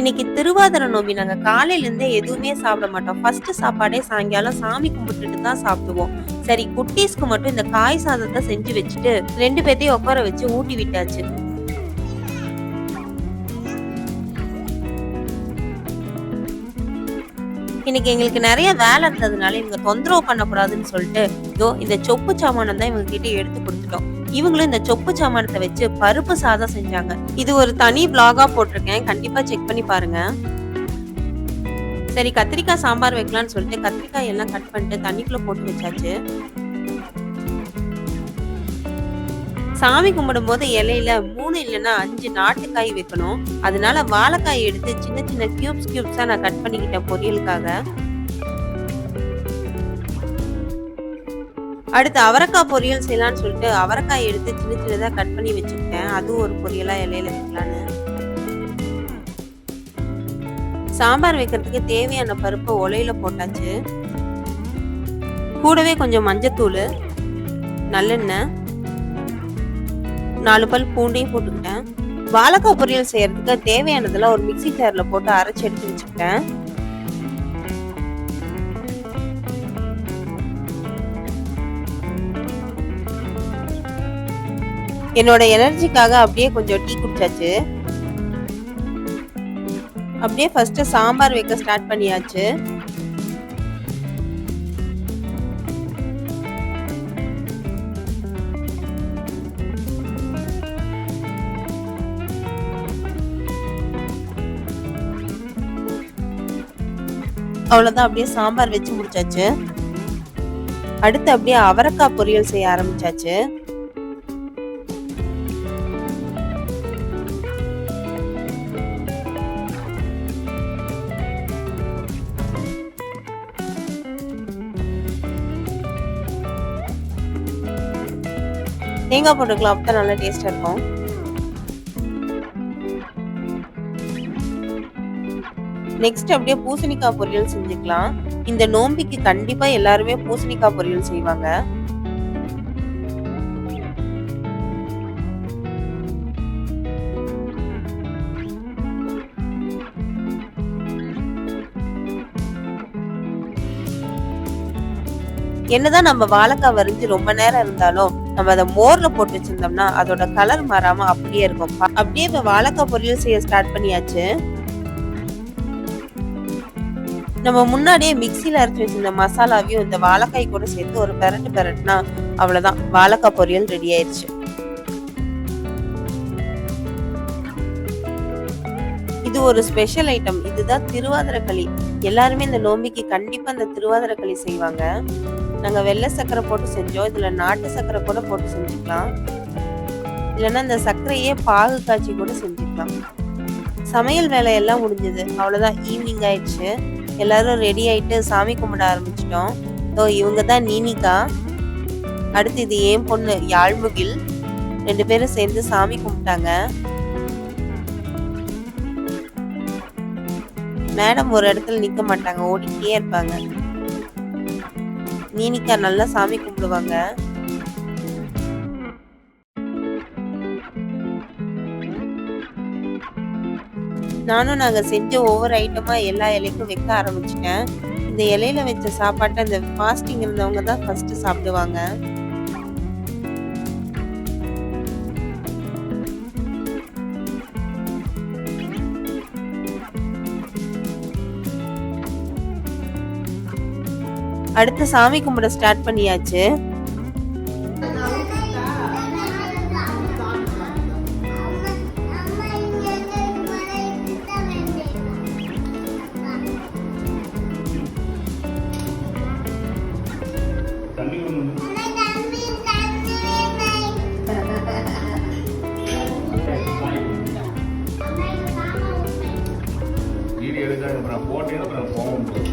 இன்னைக்கு திருவாதிர நோம்பி நாங்க காலையில இருந்தே எதுவுமே சாப்பிட மாட்டோம். ஃபர்ஸ்ட் சாப்பாடே சாயங்காலம் சாமி கும்பிட்டுட்டு தான் சாப்பிடுவோம். சரி குட்டீஸ்க்கு மட்டும் இந்த காய் சாதத்தை செஞ்சு வச்சுட்டு ரெண்டு பேர்த்தையும் உட்கார வச்சு ஊட்டி விட்டாச்சு. இன்னைக்கு எங்களுக்கு நிறைய வேலை இருந்ததுனால இவங்க தொந்தரவு பண்ணக்கூடாதுன்னு சொல்லிட்டு இதோ இந்த சொப்பு சாமானம் தான் இவங்க கிட்ட எடுத்து கொடுத்துட்டோம். இவங்களும் இந்த சொப்பு சாமானத்தை வச்சு பருப்பு சாதம் செஞ்சாங்க. இது ஒரு தனி பிளாகா போட்டிருக்கேன். கண்டிப்பா செக் பண்ணி பாருங்க. சரி கத்திரிக்காய் சாம்பார் வைக்கலாம்னு சொல்லிட்டு கத்திரிக்காய் எல்லாம் கட் பண்ணிட்டு தண்ணிக்குள்ள போட்டு வச்சாச்சு. சாமி கும்பிடும் போது இலையில மூணு இல்லைன்னா அஞ்சு நாட்டுக்காய் வைக்கணும். அதனால வாழைக்காய் எடுத்து சின்ன சின்ன கியூப்ஸ் கியூப்ஸா நான் கட் பண்ணிக்கிட்டேன் பொரியலுக்காக. அடுத்து அவரைக்காய் பொரியல் செய்யலாம்னு சொல்லிட்டு அவரைக்காய் எடுத்து சின்ன சின்னதாக கட் பண்ணி வச்சுக்கிட்டேன். அதுவும் ஒரு பொரியலாக இலையில வைக்கலான்னு. சாம்பார் வைக்கிறதுக்கு தேவையான பருப்பை ஒலையில் போட்டாச்சு. கூடவே கொஞ்சம் மஞ்சத்தூள் நல்லெண்ணெய் நாலு பல் பூண்டையும் போட்டுக்கிட்டேன். வாழைக்காய் பொரியல் செய்யறதுக்கு தேவையானதெல்லாம் ஒரு மிக்ஸி ஜாரில் போட்டு அரைச்சி எடுத்து வச்சுக்கிட்டேன். என்னோட எனர்ஜிக்காக அப்படியே கொஞ்சம் டீ குடிச்சாச்சு. அப்படியே ஃபர்ஸ்ட் சாம்பார் வைக்க ஸ்டார்ட் பண்ணியாச்சு. அவ்வளோதான் அப்படியே சாம்பார் வச்சு முடிச்சாச்சு. அடுத்து அப்படியே அவரக்காய் பொரியல் செய்ய ஆரம்பிச்சாச்சு. தேங்காய் போட்டுக்கலாம் அப்போ நல்லா டேஸ்ட்டாக இருக்கும். நெக்ஸ்ட் அப்படியே பூசணிக்காய் பொரியல் செஞ்சுக்கலாம். இந்த நோம்பிக்கு கண்டிப்பா எல்லாருமே பூசணிக்காய் பொரியல் செய்வாங்க. என்னதான் நம்ம வாழைக்காய் வரைஞ்சு ரொம்ப நேரம் இருந்தாலும் நம்ம அதை மோர்ல போட்டு வச்சிருந்தோம்னா அதோட கலர் மாறாம அப்படியே இருக்கும். அப்படியே இப்ப வாழைக்காய் பொரியல் செய்ய ஸ்டார்ட் பண்ணியாச்சு. நம்ம முன்னாடியே மிக்சியில் அரைச்சி வச்சிருந்த மசாலாவையும் இந்த வாழைக்காய் கூட சேர்த்து ஒரு பெரட்டு பெரட்டுனா அவ்வளவுதான். வாழைக்காய் பொரியல் ரெடி ஆயிருச்சு இது ஒரு ஸ்பெஷல் ஐட்டம் இதுதான் திருவாதிரை களி எல்லாருமே இந்த நோம்பிக்கு கண்டிப்பா இந்த திருவாதிரை களி செய்வாங்க. நாங்கள் வெள்ளை சர்க்கரை போட்டு செஞ்சோம். இதில் நாட்டு சர்க்கரை கூட போட்டு செஞ்சுக்கலாம். இல்லைன்னா இந்த சர்க்கரையே பாகு காய்ச்சி கூட செஞ்சுக்கலாம். சமையல் வேலையெல்லாம் முடிஞ்சது. அவ்வளோதான் ஈவினிங் ஆயிடுச்சு. எல்லாரும் ரெடி ஆயிட்டு சாமி கும்பிட ஆரம்பிச்சிட்டோம். ஸோ இவங்க தான் நீனிகா. அடுத்து இது ஏன் பொண்ணு யாழ்முகில். ரெண்டு பேரும் சேர்ந்து சாமி கும்பிட்டாங்க. மேடம் ஒரு இடத்துல நிற்க மாட்டாங்க. ஓடிக்கிட்டே இருப்பாங்க. நீனிக்காய் நல்லா சாமி கும்பிடுவாங்க. நானும் நாங்கள் செஞ்ச ஒவ்வொரு ஐட்டமாக எல்லா இலைக்கும் வைக்க ஆரம்பிச்சிட்டேன். இந்த இலையில வச்ச சாப்பாட்டை இந்த ஃபாஸ்டிங் இருந்தவங்க தான் ஃபஸ்ட்டு சாப்பிடுவாங்க. அடுத்து சாமி கும்பிட ஸ்டார்ட் பண்ணியாச்சு. வீடியோ எடுக்க அப்புறம் அப்புறம்